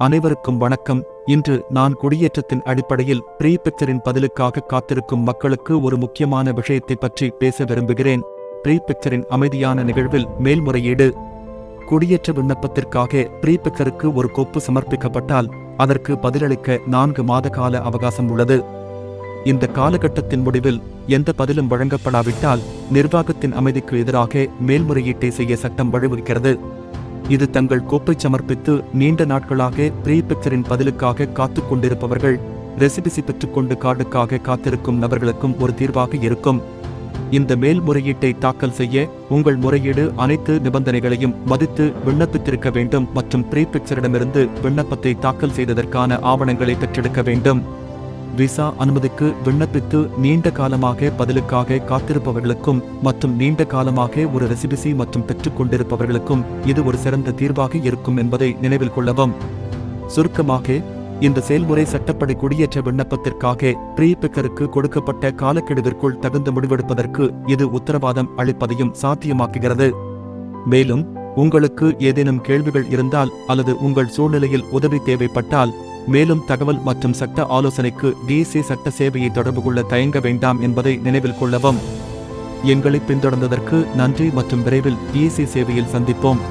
அனைவருக்கும் வணக்கம். இன்று நான் குடியேற்றத்தின் அடிப்படையில் ப்ரீ பிக்சரின் பதிலுக்காக காத்திருக்கும் மக்களுக்கு ஒரு முக்கியமான விஷயத்தை பற்றி பேச விரும்புகிறேன். ப்ரீ பிக்சரின் அமைதியான நிகழ்வில் மேல்முறையீடு. குடியேற்ற விண்ணப்பத்திற்காக ப்ரீ பிக்சருக்கு ஒரு கோப்பு சமர்ப்பிக்கப்பட்டால் அதற்கு பதிலளிக்க நான்கு மாத கால அவகாசம் உள்ளது. இந்த காலகட்டத்தின் முடிவில் எந்த பதிலும் வழங்கப்படாவிட்டால் நிர்வாகத்தின் அமைதிக்கு எதிராக மேல்முறையீட்டை செய்ய சட்டம் வழிவகுக்கிறது. இது தங்கள் கோப்பை சமர்ப்பித்து நீண்ட நாட்களாக ப்ரீ பிக்சரின் பதிலுக்காக காத்து கொண்டிருப்பவர்கள் ரெசிபிசி பெற்றுக்கொண்டு கார்டுக்காக காத்திருக்கும் நபர்களுக்கும் ஒரு தீர்வாக இருக்கும். இந்த மேல்முறையீட்டை தாக்கல் செய்ய உங்கள் முறையீடு அனைத்து நிபந்தனைகளையும் மதித்து விண்ணப்பித்திருக்க வேண்டும் மற்றும் ப்ரீ பிக்சரிடமிருந்து விண்ணப்பத்தை தாக்கல் செய்ததற்கான ஆவணங்களை பெற்றெடுக்க வேண்டும். விசா அனுமதிக்கு விண்ணப்பித்து நீண்ட காலமாக பதிலுக்காக காத்திருப்பவர்களுக்கும் மற்றும் நீண்ட காலமாக ஒரு ரெசிபிசி மற்றும் பெற்றுக்கொண்டிருப்பவர்களுக்கும் இது ஒரு சிறந்த தீர்வாக இருக்கும் என்பதை நினைவில் கொள்ளவும். சுருக்கமாக இந்த செயல்முறை சட்டப்படி குடியேற்ற விண்ணப்பத்திற்காக ப்ரீபிக்கருக்கு கொடுக்கப்பட்ட காலக்கெடுவிற்குள் தகுந்த முடிவெடுப்பதற்கு இது உத்தரவாதம் அளிப்பதையும் சாத்தியமாக்குகிறது. மேலும் உங்களுக்கு ஏதேனும் கேள்விகள் இருந்தால் அல்லது உங்கள் சூழ்நிலையில் உதவி தேவைப்பட்டால் மேலும் தகவல் மற்றும் சட்ட ஆலோசனைக்கு டிசி சட்ட சேவையை தொடர்பு கொள்ள தயங்க வேண்டாம் என்பதை நினைவில் கொள்ளவும். எங்களை பின்தொடர்ந்ததற்கு நன்றி மற்றும் விரைவில் டிசி சேவையில் சந்திப்போம்.